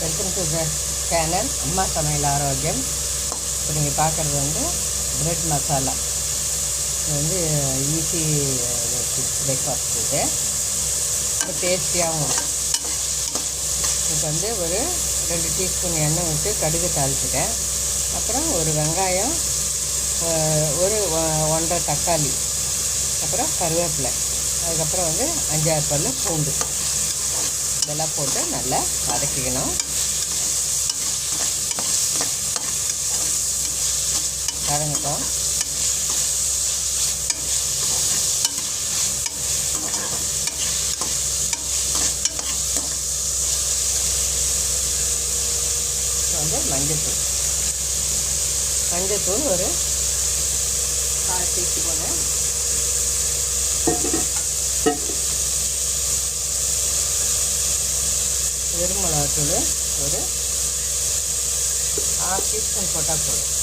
Welcome to the channel அம்மா சமையல் ஆரோக்கியம். இப்போ நீங்கள் பார்க்குறது வந்து பிரெட் மசாலா இது வந்து ஈஸி பிரேக்ஃபாஸ்ட் இது. ரொம்ப டேஸ்டியாகவும் இருக்கும் வந்து ஒரு ரெண்டு டீஸ்பூன் எண்ணெய் விட்டு கடுகு தாளிச்சிட்டேன். அப்புறம் ஒரு வெங்காயம் ஒரு ஒன்றரை தக்காளி. அப்புறம் கருவேப்பிலை. அதுக்கப்புறம் வந்து அஞ்சாறு பல் பூண்டு. இதெல்லாம் போட்டு நல்லா வதக்கிக்கணும். வதங்கட்டும் வந்து மஞ்சத்தூள். மஞ்சத்தூள் ஒரு கால் டீஸ்பூனு. வெறும் மிளகாத்தூள் ஒரு ஆஃப் டீஸ்பூன் போட்டால் போதும்.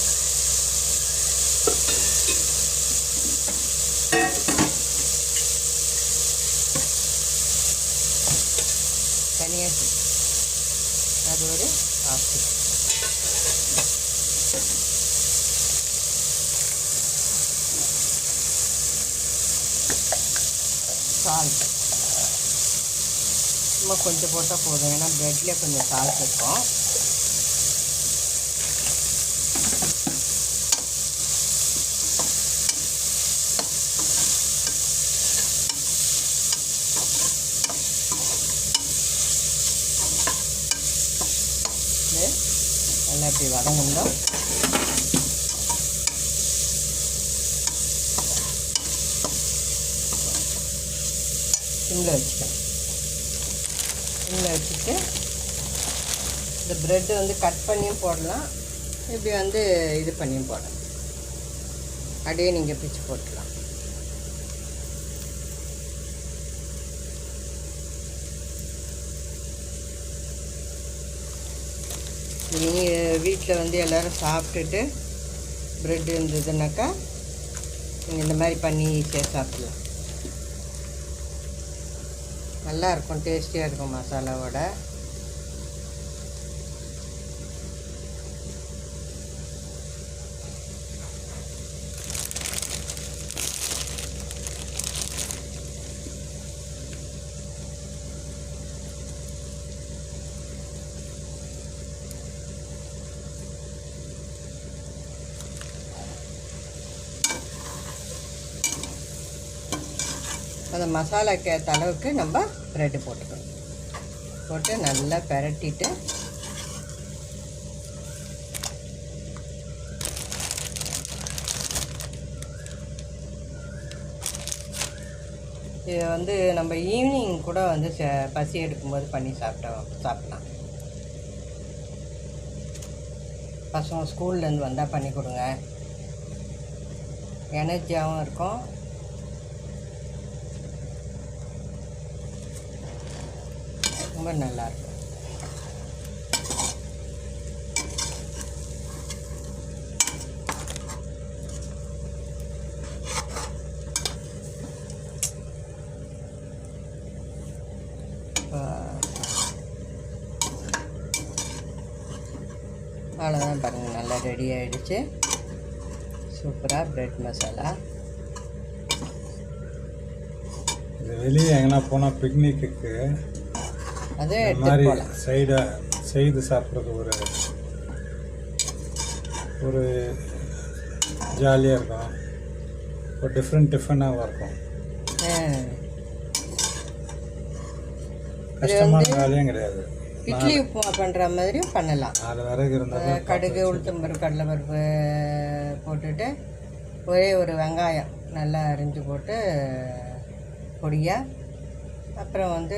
தனியாக அது ஒரு ஆஃப் சால்ட் சும்மா கொஞ்சம் போட்டால் போதும் ஏன்னா ப்ரெட்லேயே கொஞ்சம் சால்ட் இருக்கும் இது நல்லா இப்படி வதங்கணும் சிம்மில் வச்சுக்கலாம் சிம்மில் வச்சுட்டு இந்த ப்ரெட்டு வந்து கட் பண்ணியும் போடலாம். இப்படி வந்து இது பண்ணியும் போடலாம். அப்படியே நீங்கள் பிச்சு போட்டுக்கலாம். நீங்கள் வீட்டில் வந்து எல்லோரும் சாப்பிட்டுட்டு ப்ரெட் இருந்ததுனாக்கா நீங்கள் இந்த மாதிரி பண்ணி ஈஸியாக சாப்பிட்லாம். நல்லா இருக்கும் டேஸ்டியாக இருக்கும் மசாலாவோட. அந்த மசாலாக்கு ஏற்ற அளவுக்கு நம்ம ப்ரெட்டு போட்டுக்கணும். போட்டு நல்லா பெரட்டிட்டு இதை வந்து நம்ம ஈவினிங் கூட வந்து ச- பசி எடுக்கும்போது பண்ணி சாப்பிட்டோம் சாப்பிட்லாம். பசங்க ஸ்கூல்லேருந்து வந்தால் பண்ணி கொடுங்க. எனர்ஜியாகவும் இருக்கும். ரொம்ப நல்லா இருக்கும் அவ்வளோதான் பாருங்கள் நல்லா ரெடி ஆகிடுச்சு சூப்பராக பிரெட் மசாலா இது வெளியே எங்கன்னா போனால் பிக்னிக்கு அதே மாதிரி சைடாக செய்து சாப்பிட்றது ஒரு ஒரு ஜாலியாக இருக்கும். ஒரு டிஃப்ரெண்ட் டிஃபனாகவும் இருக்கும். கஷ்டமான வேலையும் கிடையாது. இட்லி உப்புமா பண்ணுற மாதிரியும் பண்ணலாம். நாலு விறகு இருந்தால் கடுகு உளுத்தம்பருப்பு கடலைப்பருப்பு போட்டுட்டு ஒரே ஒரு வெங்காயம் நல்லா அரிஞ்சு போட்டு பொடியாக அப்புறம் வந்து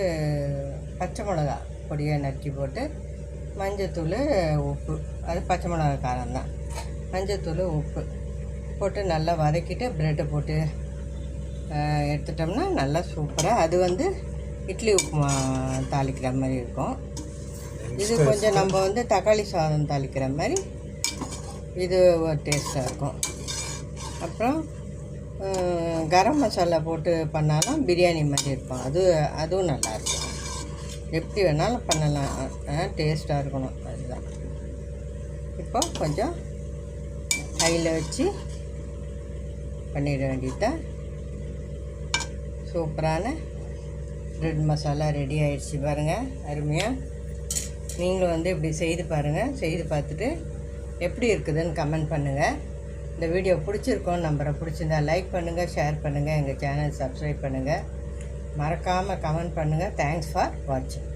பச்சை மிளகா பொடியாக நறுக்கி போட்டு மஞ்சத்தூள் உப்பு. அது பச்சை மிளகா காரம் தான். மஞ்சத்தூள் உப்பு போட்டு நல்லா வதக்கிட்டு ப்ரெட்டை போட்டு எடுத்துட்டோம்னா நல்லா சூப்பராக அது வந்து இட்லி உப்புமா தாளிக்கிற மாதிரி இருக்கும். இது கொஞ்சம் நம்ம வந்து தக்காளி சாதம் தாளிக்கிற மாதிரி இது ஒரு டேஸ்ட்டாக இருக்கும். அப்புறம் கரம் மசாலா போட்டு பண்ணாலும் பிரியாணி மாதிரி இருக்கும். அது அதுவும் நல்லாயிருக்கும் எப்படி வேணாலும் பண்ணலாம். டேஸ்ட்டாக இருக்கணும். அதுதான். இப்போ கொஞ்சம் கையில் வச்சு பண்ணிட வேண்டியதுதான் சூப்பரான ரெட் மசாலா ரெடி ஆயிடுச்சு பாருங்கள் அருமையாக நீங்களும் வந்து இப்படி செய்து பாருங்கள் செய்து பார்த்துட்டு எப்படி இருக்குதுன்னு கமெண்ட் பண்ணுங்கள் இந்த வீடியோ பிடிச்சிருக்கோன்னு நம்பரை பிடிச்சிருந்தா லைக் பண்ணுங்கள் ஷேர் பண்ணுங்கள் எங்கள் சேனல் சப்ஸ்கிரைப் பண்ணுங்கள் மறக்காமல் கமெண்ட் பண்ணுங்கள் தேங்க்ஸ் ஃபார் வாட்சிங்